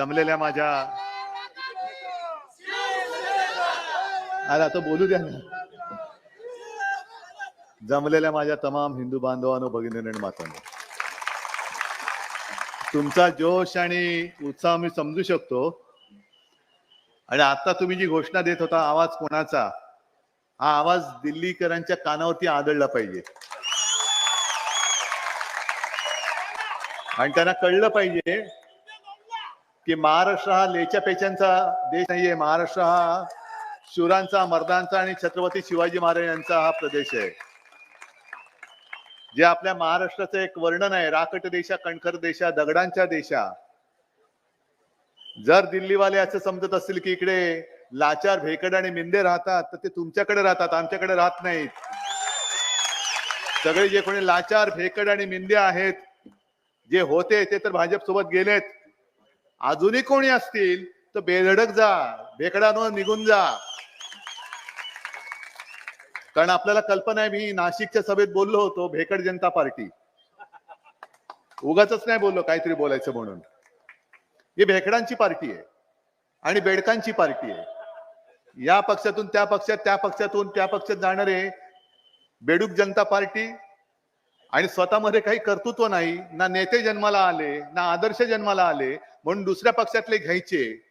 जमलेल्या माझ्या. अरे आता बोलू द्या ना. जमलेल्या माझ्या तमाम हिंदू बांधवांनो भगिनी आणि मातांनो. तुमचा जोश आणि उत्साह मी समजू शकतो. आणि आता तुम्ही जी घोषणा देत होता आवाज कोणाचा? हा आवाज दिल्लीकरांच्या कानावरती आदळला पाहिजे. आणि त्यांना कळलं पाहिजे की महाराष्ट्र हा लेच्या पेच्यांचा देश नाहीये. महाराष्ट्र हा शूरांचा मर्दांचा आणि छत्रपती शिवाजी महाराज यांचा हा प्रदेश आहे. जे आपल्या महाराष्ट्राचं एक वर्णन आहे राकट देशा कणखर देशा दगडांच्या देशा. जर दिल्लीवाले असं समजत असतील की इकडे लाचार भेकड आणि मिंदे राहतात तर ते तुमच्याकडे राहतात आमच्याकडे राहत नाहीत. सगळे जे कोणी लाचार भेकड आणि मिंदे आहेत जे होते ते तर भाजप सोबत गेलेत. अजूनही कोणी असतील तर बेधडक जा भेकडांवर निघून जा. कारण आपल्याला कल्पना आहे मी नाशिकच्या सभेत बोललो होतो भेकड जनता पार्टी. उगाच नाही बोललो काहीतरी बोलायचं म्हणून. ही भेकडांची पार्टी आहे आणि बेडकांची पार्टी आहे. या पक्षातून त्या पक्षात त्या पक्षातून त्या पक्षात जाणारे बेडूक जनता पार्टी आणि स्वतःमध्ये काही कर्तृत्व नाही ना नेते जन्माला आले ना आदर्श जन्माला आले म्हणून दुसऱ्या पक्षातले घ्यायचे.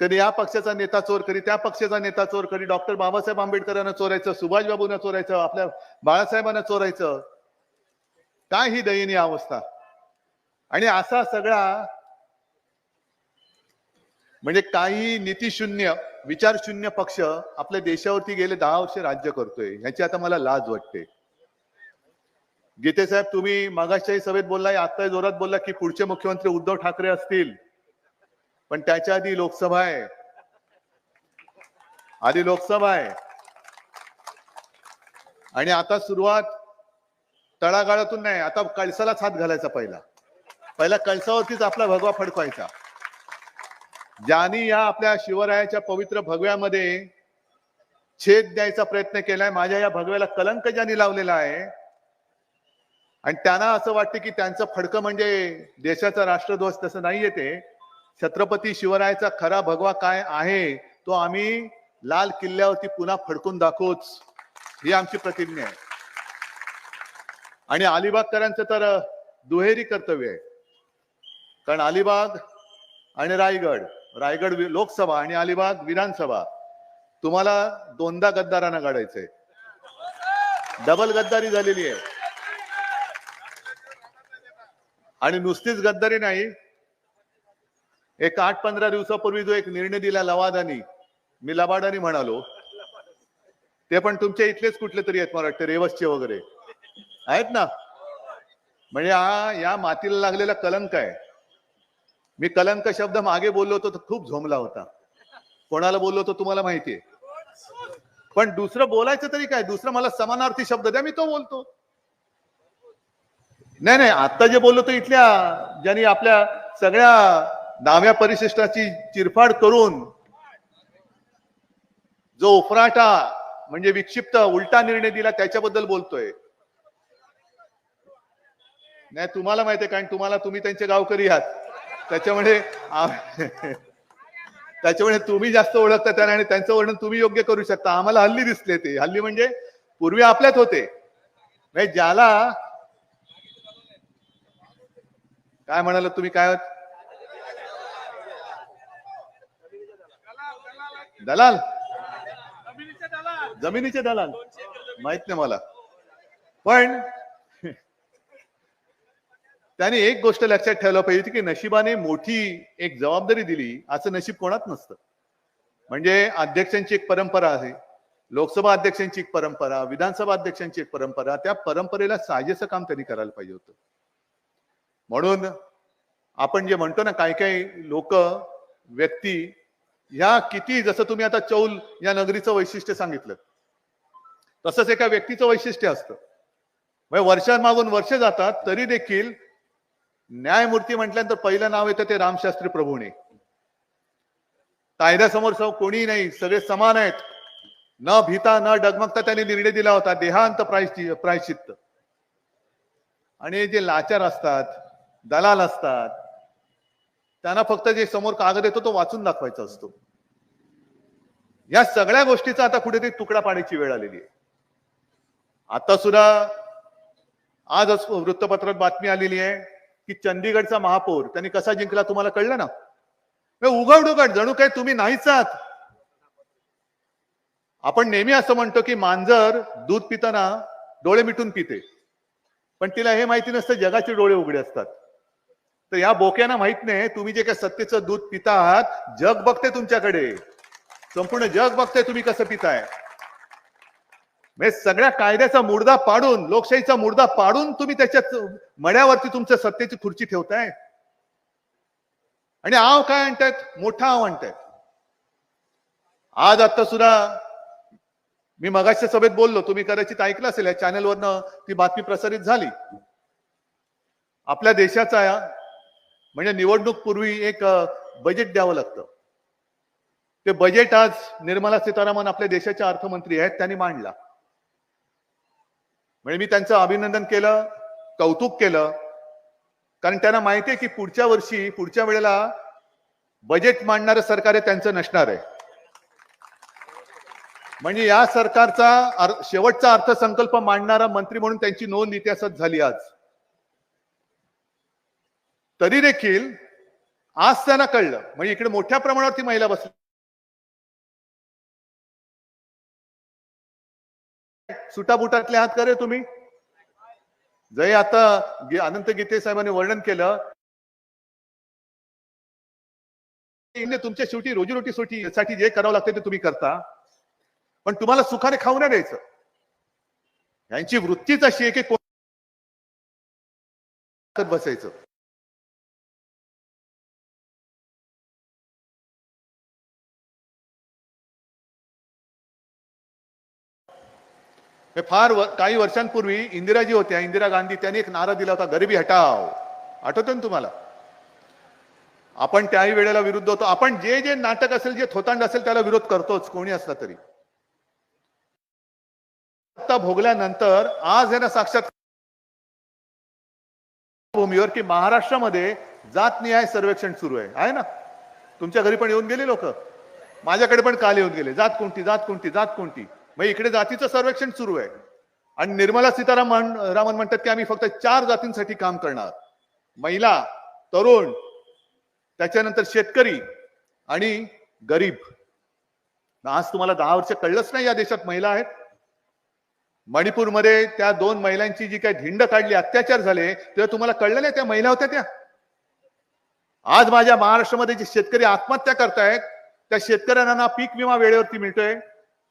कधी या पक्षाचा नेता चोर कधी त्या पक्षाचा नेता चोर कधी डॉक्टर बाबासाहेब आंबेडकरांना चोरायचं सुभाषबाबूंना चोरायचं आपल्या बाळासाहेबांना चोरायचं. काय ही दयनीय अवस्था. आणि असा सगळा म्हणजे काही नीतीशून्य विचारशून्य पक्ष आपल्या देशावरती गेले दहा वर्ष राज्य करतोय. ह्याची आता मला लाज वाटते. गीते साहेब तुम्ही मागाशाही सभेत बोललाय आता जोरात बोलला की पुढचे मुख्यमंत्री उद्धव ठाकरे असतील. पण त्याच्या आधी लोकसभा आहे. आधी लोकसभा आहे. आणि आता सुरुवात तळागाळातून नाही आता कळसालाच हात घालायचा पहिला. पहिला कळसावरतीच आपला भगवा फडकवायचा. ज्यांनी या आपल्या शिवरायाच्या पवित्र भगव्यामध्ये छेद द्यायचा प्रयत्न केलाय माझ्या या भगव्याला कलंक ज्यांनी लावलेला आहे आणि त्यांना असं वाटतं की त्यांचं फडकं म्हणजे देशाचा राष्ट्रध्वज तसं नाहीये ते. छत्रपती शिवरायाचा खरा भगवा काय आहे तो आम्ही लाल किल्ल्यावरती पुन्हा फडकून दाखवूच. ही आमची प्रतिज्ञा आहे. आणि अलिबागकरांचं तर दुहेरी कर्तव्य आहे. कारण अलिबाग आणि रायगड रायगड लोकसभा आणि अलिबाग विधानसभा तुम्हाला दोनदा गद्दारांना काढायचंय डबल गद्दारी झालेली आहे. आणि नुसतीच गद्दारी नाही. एक आठ पंधरा दिवसापूर्वी जो एक निर्णय दिला लवादानी मी लबाडानी म्हणालो ते पण तुमच्या इथलेच कुठले तरी आहेत मला वाटतं रेवसचे वगैरे. आहेत ना? म्हणजे हा या मातीला लागलेला कलंक आहे. मी कलंक शब्द मागे बोललो होतो तर खूप झोमला होता. कोणाला बोललो होतो तुम्हाला माहितीये पण दुसरं बोलायचं तरी काय? दुसरं मला समानार्थी शब्द द्या मी तो बोलतो. नाही नाही आता जे बोललो तर इथल्या ज्यांनी आपल्या सगळ्या नाम्या परिशिष्टाची चिरफाड करून जो उफराटा म्हणजे विक्षिप्त उलटा निर्णय दिला त्याच्याबद्दल बोलतोय. नाही तुम्हाला माहिती आहे कारण तुम्हाला तुम्ही त्यांचे गावकरी आहात. त्याच्यामुळे त्याच्यामुळे तुम्ही जास्त ओळखता त्यांना आणि त्यांचं वर्णन तुम्ही योग्य करू शकता. आम्हाला हल्ली दिसले ते. हल्ली म्हणजे पूर्वी आपल्यात होते. म्हणजे ज्याला काय म्हणाल तुम्ही? काय आहात? दलाल? जमिनीचे दलाल. माहीत नाही मला. पण त्याने एक गोष्ट लक्षात ठेवलं पाहिजे की नशिबाने मोठी एक जबाबदारी दिली असं नशीब कोणात नसतं. म्हणजे अध्यक्षांची एक परंपरा आहे. लोकसभा अध्यक्षांची एक परंपरा विधानसभा अध्यक्षांची एक परंपरा त्या परंपरेला साजेसं काम त्यांनी करायला पाहिजे होतं. म्हणून आपण जे म्हणतो ना काही काही लोक व्यक्ती ह्या किती जसं तुम्ही आता चौल या नगरीचं वैशिष्ट्य सांगितलं तसंच एका व्यक्तीचं वैशिष्ट्य असतं. म्हणजे वर्षांमागून वर्ष जातात तरी देखील न्यायमूर्ती म्हटल्यानंतर पहिलं नाव येतं ते रामशास्त्री प्रभूने कायद्यासमोर सौ कोणी नाही सगळे समान आहेत. न भीता न डगमगता त्यांनी निर्णय दिला होता देहांत प्रायश्चि प्रायश्चित्त. आणि जे लाचार असतात दलाल असतात त्यांना फक्त जे समोर कागद येतो तो वाचून दाखवायचा असतो. या सगळ्या गोष्टीचा आता कुठेतरी तुकडा पाण्याची वेळ आलेली आहे. आता सुद्धा आजच वृत्तपत्रात बातमी आलेली आहे की चंदीगडचा महापौर त्यांनी कसा जिंकला तुम्हाला कळलं ना? उघड उघड जणू काय तुम्ही नाहीच आहात. आपण नेहमी असं म्हणतो की मांजर दूध पिताना डोळे मिटून पिते. पण तिला हे माहिती नसतं जगाचे डोळे उघडे असतात. तर या बोक्यांना माहीत नाही तुम्ही जे काय सत्तेचं दूध पिता आहात जग बघते तुमच्याकडे. संपूर्ण जग बघते तुम्ही कसं पिताय. म्हणजे सगळ्या कायद्याचा मुर्दा पाडून लोकशाहीचा मुर्दा पाडून तुम्ही त्याच्या मड्यावरती तुमच्या सत्तेची खुर्ची ठेवताय. आणि आव काय म्हणतायत? मोठा आव म्हणतायत. आज आता सुद्धा मी मगाशच्या सभेत बोललो तुम्ही कदाचित ऐकलं असेल या चॅनलवरनं ती बातमी प्रसारित झाली. आपल्या देशाचा म्हणजे निवडणूक पूर्वी एक बजेट द्यावं लागतं. ते बजेट आज निर्मला सीतारामन आपल्या देशाच्या अर्थमंत्री आहेत त्यांनी मांडला. म्हणजे मी त्यांचं अभिनंदन केलं कौतुक केलं कारण त्यांना माहिती आहे की पुढच्या वर्षी पुढच्या वेळेला बजेट मांडणारं सरकार आहे त्यांचं नसणार आहे. म्हणजे या सरकारचा शेवटचा अर्थसंकल्प मांडणारा मंत्री म्हणून त्यांची नोंद इतिहासात झाली आज. तरी देखील आज त्यांना कळलं. म्हणजे इकडे मोठ्या प्रमाणावरती महिला बसल्या सुटाबुटातले आहात करे तुम्ही? जे आता अनंत गीते साहेबांनी वर्णन केलं. तुमच्या शेवटी रोजीरोटी सोटी साठी जे करावं लागतं ते तुम्ही करता. पण तुम्हाला सुखाने खाऊ नाही द्यायचं. यांची वृत्तीच अशी आहे की बसायचं? हे फार काही वर्षांपूर्वी इंदिराजी होत्या इंदिरा गांधी त्यांनी एक नारा दिला होता गरिबी हटाव आठवतं ना तुम्हाला? आपण त्याही वेळेला विरुद्ध होतो. आपण जे जे नाटक असेल जे थोतांड असेल त्याला विरोध करतोच कोणी असला तरी. सत्ता भोगल्यानंतर आज यांना साक्षात भूमीवर की महाराष्ट्रामध्ये जात न्याय सर्वेक्षण सुरू आहे. आहे ना? तुमच्या घरी पण येऊन गेले लोक? माझ्याकडे पण काल येऊन गेले. जात कोणती जात कोणती जात कोणती? मग इकडे जातीचं सर्वेक्षण सुरू आहे. आणि निर्मला सीतारामन रामन म्हणतात की आम्ही फक्त चार जातींसाठी काम करणार. महिला तरुण त्याच्यानंतर शेतकरी आणि गरीब. आज तुम्हाला दहा वर्ष कळलंच नाही या देशात महिला आहेत. मणिपूरमध्ये त्या दोन महिलांची जी काही धिंड काढली अत्याचार झाले तेव्हा तुम्हाला कळलं नाही त्या महिला होत्या त्या? आज माझ्या महाराष्ट्रामध्ये जे शेतकरी आत्महत्या करतायत त्या शेतकऱ्यांना ना पीक विमा वेळेवरती मिळतोय.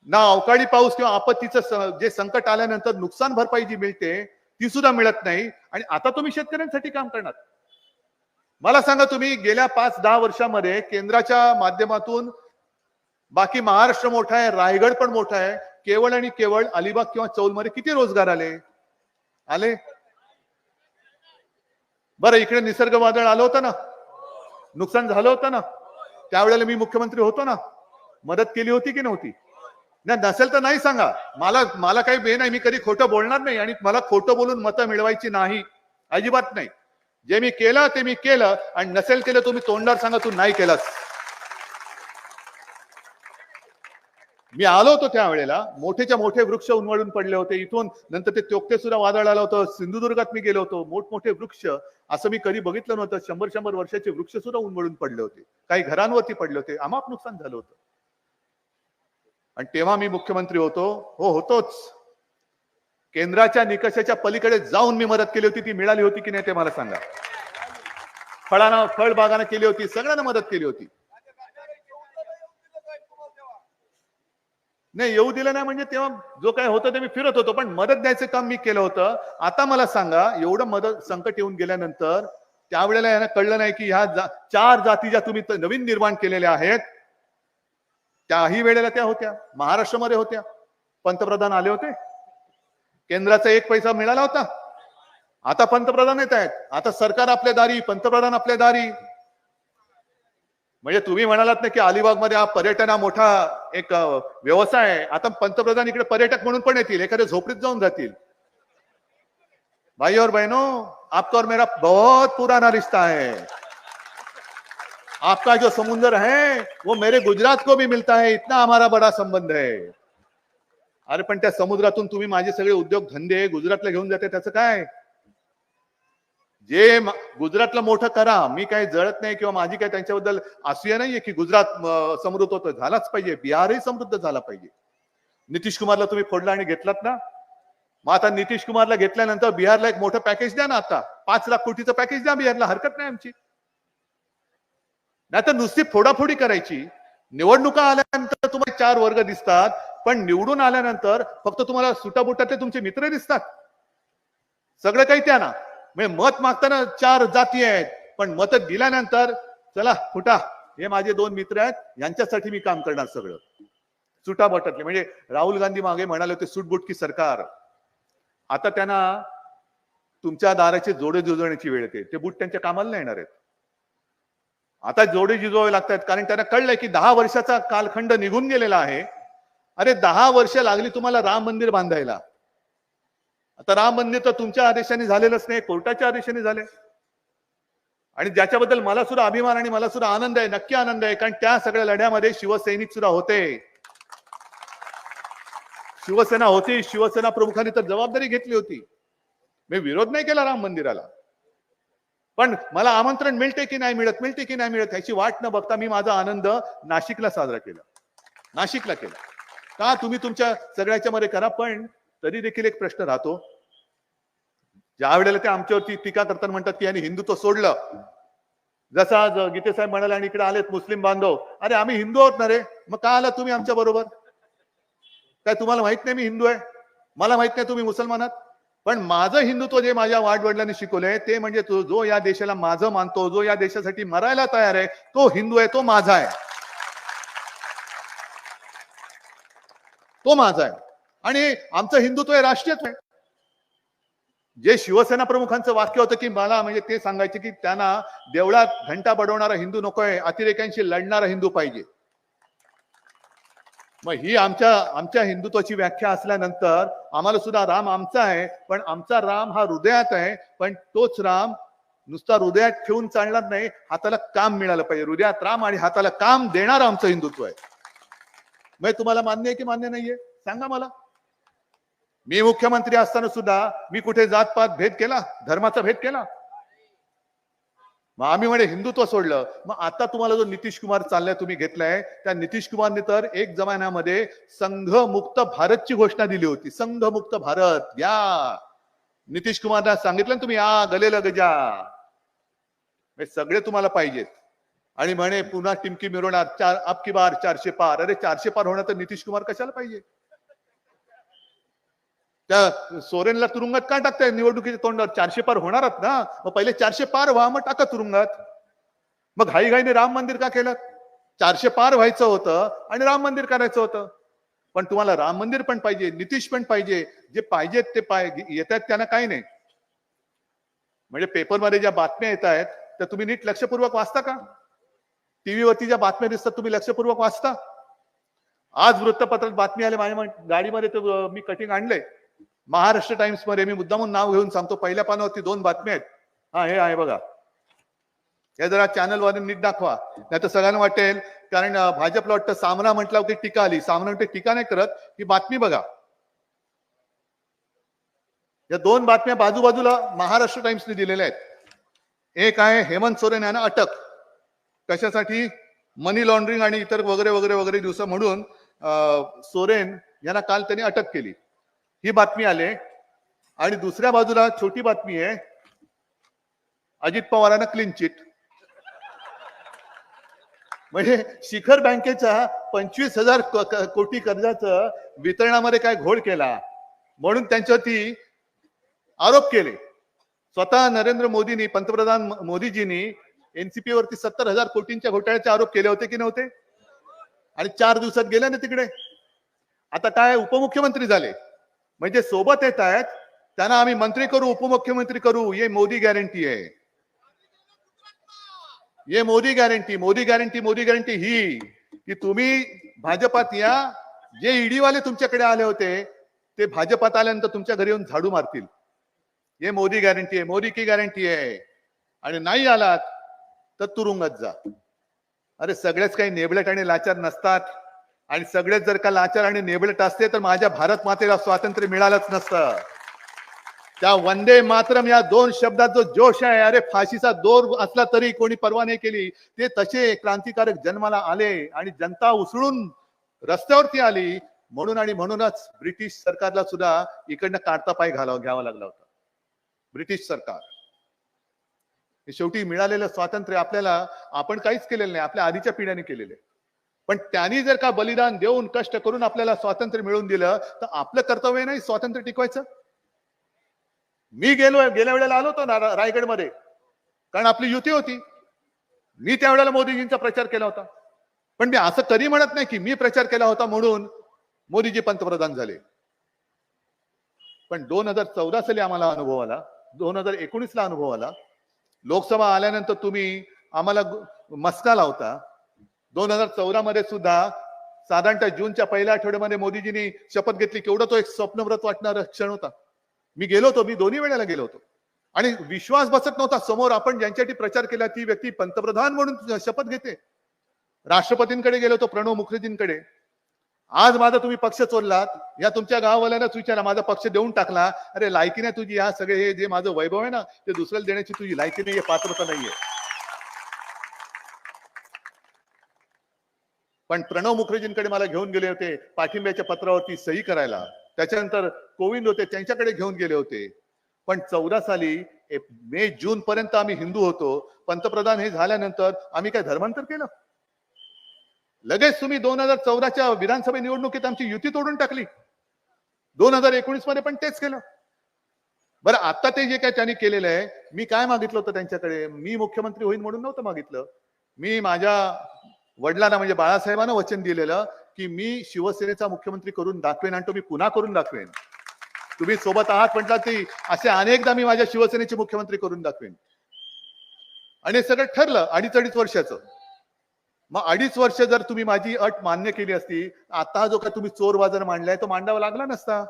ना अवकाळी पाऊस किंवा आपत्तीचं जे संकट आल्यानंतर नुकसान भरपाई जी मिळते ती सुद्धा मिळत नाही. आणि आता तुम्ही शेतकऱ्यांसाठी काम करणार. मला सांगा तुम्ही गेल्या पाच दहा वर्षामध्ये केंद्राच्या माध्यमातून बाकी महाराष्ट्र मोठा आहे रायगड पण मोठा आहे केवळ आणि केवळ अलिबाग किंवा चौलमध्ये किती रोजगार आले? आले? बरं इकडे निसर्ग वादळ आलं होतं ना? नुकसान झालं होतं ना? त्यावेळेला मी मुख्यमंत्री होतो ना? मदत केली होती की नव्हती? नाही नसेल तर नाही सांगा. मला मला काही बे नाही मी कधी खोटं बोलणार नाही आणि मला खोटं बोलून मतं मिळवायची नाही. अजिबात नाही. जे मी केलं ते मी केलं आणि नसेल केलं तुम्ही तोंडावर सांगा तू नाही केलंस. मी आलो होतो त्यावेळेला. मोठेच्या मोठे वृक्ष उन्मळून पडले होते. इथून नंतर ते तोकते सुद्धा वादळ आलं होतं. सिंधुदुर्गात मी गेलो होतो. मोठमोठे वृक्ष असं मी कधी बघितलं नव्हतं. शंभर शंभर वर्षाचे वृक्ष सुद्धा उन्मळून पडले होते. काही घरांवरती पडले होते. आमाप नुकसान झालं होतं. आणि तेव्हा मी मुख्यमंत्री होतो. हो होतोच. केंद्राच्या निकषाच्या पलीकडे जाऊन मी मदत केली होती ती मिळाली होती की नाही ते मला सांगा. फळांना फळबागानं केली होती सगळ्यांना मदत केली होती. नाही येऊ दिलं नाही म्हणजे तेव्हा जो काय होतं ते मी फिरत होतो पण मदत द्यायचं काम मी केलं होतं. आता मला सांगा एवढं मदत संकट येऊन गेल्यानंतर त्यावेळेला यांना कळलं नाही की ह्या जा, चार जाती ज्या तुम्ही नवीन निर्माण केलेल्या आहेत त्याही वेळेला त्या होत्या. महाराष्ट्रामध्ये होत्या. पंतप्रधान आले होते. केंद्राचा एक पैसा मिळाला होता. आता पंतप्रधान येत आहेत. आता सरकार आपल्या दारी पंतप्रधान आपल्या दारी. म्हणजे तुम्ही म्हणालात ना की अलिबागमध्ये हा पर्यटन हा मोठा एक व्यवसाय आहे. आता पंतप्रधान इकडे पर्यटक म्हणून पण येतील. एखाद्या झोपडीत जाऊन जातील. भाई और बहनों आपका और मेरा बहुत पुराना रिश्ता है. आपका जो समुंदर है वो मेरे गुजरात को भी मिलता है इतना हमारा बड़ा संबंध है। अरे पण त्या समुद्रातून तुम्ही माझे सगळे उद्योग धंदे गुजरातला घेऊन जाते त्याचं काय? जे गुजरातला मोठं करा मी काही जळत नाही किंवा माझी काही त्यांच्याबद्दल असूया नाहीये की गुजरात समृद्ध होतं झालाच पाहिजे बिहारही समृद्ध झाला पाहिजे. नितीश कुमारला तुम्ही फोडला आणि घेतलात ना? मग आता नितीश कुमारला घेतल्यानंतर बिहारला एक मोठं पॅकेज द्या ना आता. पाच लाख कोटीचं पॅकेज द्या बिहारला. हरकत नाही आमची. नाही तर नुसती फोडाफोडी करायची. निवडणुका आल्यानंतर तुम्हाला चार वर्ग दिसतात पण निवडून आल्यानंतर फक्त तुम्हाला सुटाबुटातले तुमचे मित्र दिसतात. सगळं काही त्या ना. म्हणजे मत मागताना चार जाती आहेत पण मत दिल्यानंतर चला फुटा. हे माझे दोन मित्र आहेत यांच्यासाठी मी काम करणार सगळं. सुटाबटातले. म्हणजे राहुल गांधी मागे म्हणाले होते सुटबुटकी सरकार. आता त्यांना तुमच्या दाराचे जोडे जुजवण्याची वेळ येते. ते बूट त्यांच्या कामाला नाही येणार आहेत. आता जोडे जिजवावे लागतात कारण त्यांना कळलंय की दहा वर्षाचा कालखंड निघून गेलेला आहे. अरे दहा वर्ष लागली तुम्हाला राम मंदिर बांधायला. आता राम मंदिर तर तुमच्या आदेशाने झालेलंच नाही कोर्टाच्या आदेशाने झाले. आणि ज्याच्याबद्दल मला सुद्धा अभिमान आणि मला सुद्धा आनंद आहे नक्की आनंद आहे कारण त्या सगळ्या लढ्यामध्ये शिवसैनिक सुद्धा होते. शिवसेना होती शिवसेना प्रमुखांनी तर जबाबदारी घेतली होती. मी विरोध नाही केला राम मंदिराला. पण मला आमंत्रण मिळते की नाही मिळत मिळते की नाही मिळत ह्याची वाट न बघता मी माझा आनंद नाशिकला साजरा केला. नाशिकला केला. का तुम्ही तुमच्या सगळ्याच्या मध्ये करा पण तरी देखील एक प्रश्न राहतो. ज्या वेळेला ते आमच्यावरती टीका करताना म्हणतात की यांनी हिंदुत्व सोडलं. जसा आज गीते साहेब म्हणाले आणि इकडे आलेत मुस्लिम बांधव अरे आम्ही हिंदू आहोत ना रे मग का आला तुम्ही आमच्या बरोबर? काय तुम्हाला माहीत नाही मी हिंदू आहे. मला माहीत नाही तुम्ही मुसलमान आहात. पण माझं हिंदुत्व जे माझ्या वाडवडिलांनी शिकवलंय ते म्हणजे तो जो या देशाला माझं मानतो जो या देशासाठी मरायला तयार आहे तो हिंदू आहे तो माझा आहे. तो माझा आहे. आणि आमचं हिंदुत्व हे राष्ट्रीयच आहे. जे शिवसेना प्रमुखांचं वाक्य होतं की मला म्हणजे ते सांगायचे की त्यांना देवळात घंटा बडवणारा हिंदू नकोय अतिरेक्यांशी लढणारा हिंदू पाहिजे. मग ही आमच्या आमच्या हिंदुत्वाची व्याख्या असल्यानंतर आम्हाला सुद्धा राम आमचा आहे पण आमचा राम हा हृदयात आहे पण तोच राम नुसता हृदयात ठेवून चालणार नाही हाताला काम मिळालं पाहिजे. हृदयात राम आणि हाताला काम देणार आमचं हिंदुत्व आहे. मग तुम्हाला मान्य आहे की मान्य नाहीये? सांगा मला. मी मुख्यमंत्री असताना सुद्धा मी कुठे जातपात भेद केला? धर्माचा भेद केला? मग आम्ही म्हणे हिंदुत्व सोडलं. मग आता तुम्हाला जो नितीश कुमार चाललाय तुम्ही घेतलाय त्या नितीश कुमारने तर एक जमान्यामध्ये संघमुक्त भारतची घोषणा दिली होती. संघमुक्त भारत या. नितीश कुमारला सांगितलं तुम्ही या गलेलं गजा. हे सगळे तुम्हाला पाहिजेत. आणि म्हणे पुन्हा टिमकी मिरवणार चार अबकी बार चारशे पार. अरे चारशे पार होणार तर नितीश कुमार कशाला पाहिजे? त्या सोरेनला तुरुंगात का टाकताय? निवडणुकीच्या तोंडावर चारशे पार होणारच ना? मग पहिले चारशे पार व्हा मग टाका तुरुंगात. मग घाई घाईने राम मंदिर का केलं? चारशे पार व्हायचं होतं आणि राम मंदिर करायचं होतं. पण तुम्हाला राम मंदिर पण पाहिजे नितीश पण पाहिजे जे पाहिजेत ते पाय येतात त्यांना काही नाही. म्हणजे पेपरमध्ये ज्या बातम्या येत आहेत त्या तुम्ही नीट लक्षपूर्वक वाचता का? टीव्हीवरती ज्या बातम्या दिसतात तुम्ही लक्षपूर्वक वाचता? आज वृत्तपत्रात बातमी आली माझ्या गाडीमध्ये मी कटिंग आणलंय. महाराष्ट्र टाइम्समध्ये मी मुद्दामून नाव घेऊन सांगतो. पहिल्या पानावरती दोन बातम्या आहेत. हा हे आहे बघा. हे जरा चॅनलवाले नीट दाखवा. नाही तर सगळ्यांना वाटेल कारण भाजपला वाटतं सामना म्हटल्यावरती टीका आली. सामना म्हणते टीका नाही करत. ही बातमी बघा. या दोन बातम्या बाजूबाजूला महाराष्ट्र टाइम्सने दिलेल्या आहेत. एक आहे हेमंत सोरेन यांना अटक. कशासाठी? मनी लॉन्ड्रिंग आणि इतर वगैरे वगैरे वगैरे दिवस म्हणून सोरेन यांना काल त्यांनी अटक केली. ही बातमी आले आणि दुसऱ्या बाजूला छोटी बातमी आहे. अजित पवारांना क्लीन चिट म्हणजे शिखर बँकेच्या पंचवीस हजार कोटी कर्जाचं वितरणामध्ये काय घोळ केला? म्हणून त्यांच्यावरती आरोप केले. स्वतः नरेंद्र मोदींनी पंतप्रधान मोदीजींनी एनसीपी वरती सत्तर हजार कोटींच्या घोटाळ्याचे आरोप केले होते की नव्हते? आणि चार दिवसात गेले ना तिकडे. आता काय उपमुख्यमंत्री झाले? म्हणजे सोबत येत आहेत त्यांना आम्ही मंत्री करू उपमुख्यमंत्री करू ये मोदी गॅरंटी आहे. ये Modi guarantee Modi guarantee Modi guarantee ही की तुम्ही भाजपात या जे ईडीवाले तुमच्याकडे आले होते ते भाजपात आल्यानंतर तुमच्या घरी येऊन झाडू मारतील. ये मोदी गॅरंटी आहे मोदी की गॅरंटी आहे. आणि नाही आलात तर तुरुंगात जा. अरे सगळेच काही नेबलेट आणि लाचार नसतात. आणि सगळेच जर का लाचार आणि नेबलट असते तर माझ्या भारत मातेला स्वातंत्र्य मिळालंच नसतं. त्या वंदे मातरम या दोन शब्दात जो जोश आहे अरे फाशीचा दोर असला तरी कोणी परवा नाही केली. ते तसे क्रांतिकारक जन्माला आले आणि जनता उसळून रस्त्यावरती आली. म्हणून आणि म्हणूनच ब्रिटिश सरकारला सुद्धा इकडनं काढता पाय घालावा घ्यावा लागला होता. ब्रिटिश सरकार. शेवटी मिळालेलं स्वातंत्र्य आपल्याला आपण काहीच केलेलं नाही आपल्या आधीच्या पिढ्याने केलेलं आहे. पण त्यांनी जर का बलिदान देऊन कष्ट करून आपल्याला स्वातंत्र्य मिळवून दिलं तर आपलं कर्तव्य नाही स्वातंत्र्य टिकवायचं? मी गेलो गेल्या वेळेला आलो होतो ना रायगडमध्ये. कारण आपली युती होती. मी त्यावेळेला मोदीजींचा प्रचार केला होता. पण मी असं कधी म्हणत नाही की मी प्रचार केला होता म्हणून मोदीजी पंतप्रधान झाले. पण दोन हजार चौदा साली आम्हाला अनुभव आला. दोन हजार एकोणीसला अनुभव आला. लोकसभा आल्यानंतर तुम्ही आम्हाला मस्का लावता. दोन हजार चौदा मध्ये सुद्धा साधारणतः जूनच्या पहिल्या आठवड्यामध्ये मोदीजींनी शपथ घेतली केवढा तो एक स्वप्नव्रत वाटणारा क्षण होता. मी गेलो होतो मी दोन्ही वेळेला गेलो होतो. आणि विश्वास बसत नव्हता समोर आपण ज्यांच्यासाठी प्रचार केला ती व्यक्ती पंतप्रधान म्हणून शपथ घेते. राष्ट्रपतींकडे गेलो होतो प्रणव मुखर्जींकडे. आज माझा तुम्ही पक्ष चोरलात या तुमच्या गावावाल्यांनाच विचारा माझा पक्ष देऊन टाकला. अरे लायकी नाही तुझी या सगळे हे जे माझं वैभव आहे ना ते दुसऱ्याला देण्याची तुझी लायकी नाहीये पात्रता नाहीये. पण प्रणव मुखर्जींकडे मला घेऊन गेले होते पाठिंब्याच्या पत्रावरती सही करायला. त्याच्यानंतर कोविंद होते त्यांच्याकडे घेऊन गेले होते. पण चौदा साली मे जून पर्यंत आम्ही हिंदू होतो. पंतप्रधान हे झाल्यानंतर आम्ही काय धर्मांतर केलं? लगेच तुम्ही दोन हजार चौदाच्या विधानसभा निवडणुकीत आमची युती तोडून टाकली. दोन हजार एकोणीसमध्ये पण तेच केलं. बरं आता ते जे काय त्यांनी केलेलं आहे मी काय मागितलं होतं त्यांच्याकडे? मी मुख्यमंत्री होईन म्हणून नव्हतं मागितलं. मी माझ्या वडिलांना म्हणजे बाळासाहेबांना वचन दिलेलं की मी शिवसेनेचा मुख्यमंत्री करून दाखवेन आणि तो मी पुन्हा करून दाखवेन. तुम्ही सोबत आहात म्हटलं ती असे अनेकदा मी माझ्या शिवसेनेचे मुख्यमंत्री करून दाखवेन. आणि हे सगळं ठरलं अडीच अडीच वर्षाचं. मग अडीच वर्ष जर तुम्ही माझी अट मान्य केली असती आता जो काय तुम्ही चोर बाजार मांडलाय तो मांडावा लागला नसता.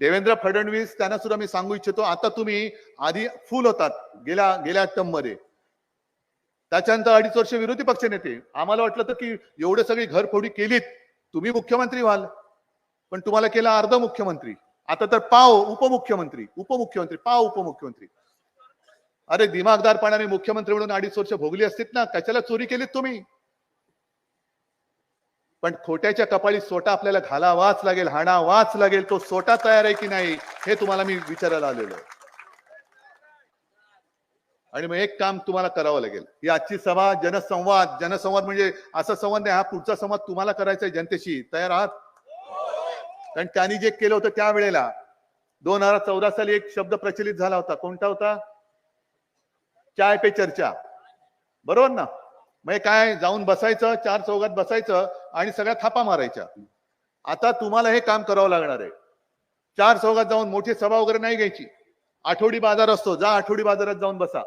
देवेंद्र फडणवीस त्यांना सुद्धा मी सांगू इच्छितो आता तुम्ही आधी फुल होतात गेल्या गेल्या टर्ममध्ये त्याच्यानंतर अडीच वर्ष विरोधी पक्ष नेते. आम्हाला वाटलं तर की एवढे सगळी घरफोडी केलीत. तुम्ही मुख्यमंत्री व्हाल. पण तुम्हाला केला अर्ध मुख्यमंत्री. आता तर पाव उपमुख्यमंत्री. उपमुख्यमंत्री पाव उपमुख्यमंत्री. अरे दिमागदारपणाने मुख्यमंत्री म्हणून अडीच वर्ष भोगली असतीत ना? कशाला चोरी केलीत तुम्ही? पण खोट्याच्या कपाळी सोटा आपल्याला घालावाच लागेल हाणावाच लागेल. तो सोटा तयार आहे की नाही हे तुम्हाला मी विचारायला आलेलो आहे. आणि मग एक काम तुम्हाला करावं लागेल. ही आजची सभा जनसंवाद. जनसंवाद म्हणजे असा संवाद नाही हा पुढचा संवाद तुम्हाला करायचा आहे जनतेशी. तयार आहात? कारण त्यांनी जे केलं होतं त्यावेळेला दोन हजार चौदा साली एक शब्द प्रचलित झाला होता. कोणता होता? चाय पे चर्चा. बरोबर ना? म्हणजे काय? जाऊन बसायचं चार चौघात बसायचं आणि सगळ्या थापा मारायच्या. आता तुम्हाला हे काम करावं लागणार आहे. चार चौघात जाऊन मोठी सभा वगैरे नाही घ्यायची. आठवडी बाजार असतो. जा आठवडी बाजारात जाऊन बसा.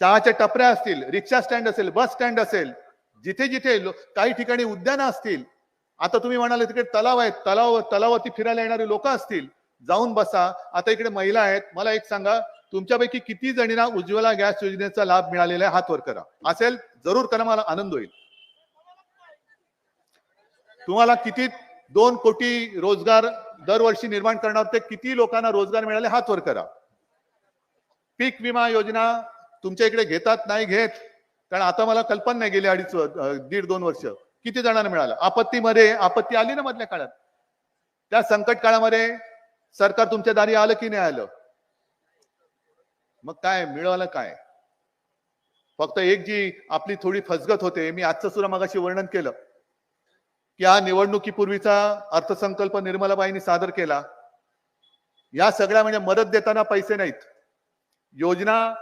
चहाच्या टपऱ्या असतील रिक्षा स्टँड असेल बस स्टँड असेल जिथे जिथे काही ठिकाणी उद्यानं असतील. आता तुम्ही म्हणाले तिकडे तलाव आहेत तलाव तलावावरती फिरायला येणारे लोक असतील. जाऊन बसा. आता इकडे महिला आहेत. मला एक सांगा तुमच्यापैकी किती जणींना उज्ज्वला गॅस योजनेचा लाभ मिळालेला आहे? हात वर करा. असेल जरूर करा मला आनंद होईल. तुम्हाला किती दोन कोटी रोजगार दरवर्षी निर्माण करणार ते किती लोकांना रोजगार मिळाले? हात वर करा. पीक विमा योजना तुमच्या इकडे घेतात नाही घेत. कारण आता मला कल्पना नाही गेली अडीच दीड दोन वर्ष. किती जणांना मिळालं? आपत्तीमध्ये आपत्ती आली ना मधल्या काळात? त्या संकट काळामध्ये सरकार तुमच्या दारी आलं की नाही आलं? मग काय मिळालं काय? फक्त एक जी आपली थोडी फसगत होते मी आजचं सुद्धा मगाशी वर्णन केलं. की हा निवडणुकीपूर्वीचा अर्थसंकल्प निर्मलाबाईंनी सादर केला. या सगळ्या म्हणजे मदत देताना पैसे नाहीत. योजना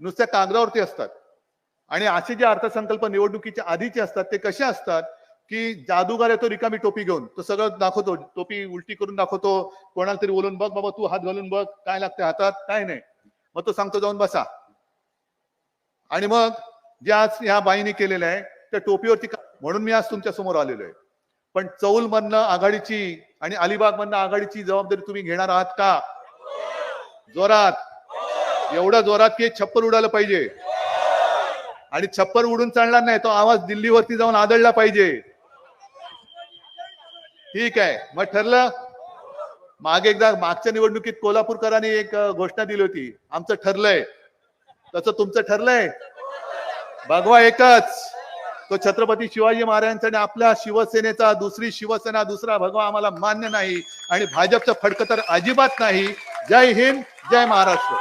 नुसत्या कागदावरती असतात. आणि असे जे अर्थसंकल्प निवडणुकीच्या आधीचे असतात ते कसे असतात की जादूगार येतो रिकामी टोपी घेऊन. तो सगळं दाखवतो टोपी उलटी करून दाखवतो. कोणाला तरी बोलून बघ बाबा तू हात घालून बघ काय लागते हातात? काय नाही. मग तो सांगतो जाऊन बसा. आणि मग जे आज ह्या बाईने केलेलं आहे त्या टोपीवरती का- म्हणून मी आज तुमच्यासमोर आलेलो आहे. पण चौल मधनं आघाडीची आणि अलिबाग मधनं आघाडीची जबाबदारी तुम्ही घेणार आहात का? जोरात. एवढ्या जोरात की छप्पर उडालं पाहिजे. आणि छप्पर उडून चालणार नाही तो आवाज दिल्लीवरती जाऊन आदळला पाहिजे. ठीक आहे मग ठरलं? मागे एकदा मागच्या निवडणुकीत कोल्हापूरकरांनी एक घोषणा दिली होती. आमचं ठरलंय. तसं तुमचं ठरलंय? भगवा एकच. तो छत्रपती शिवाजी महाराजांचा आणि आपल्या शिवसेनेचा दुसरी शिवसेना दुसरा भगवा आम्हाला मान्य नाही. आणि भाजपचं फडकं तर अजिबात नाही. जय हिंद जय महाराष्ट्र.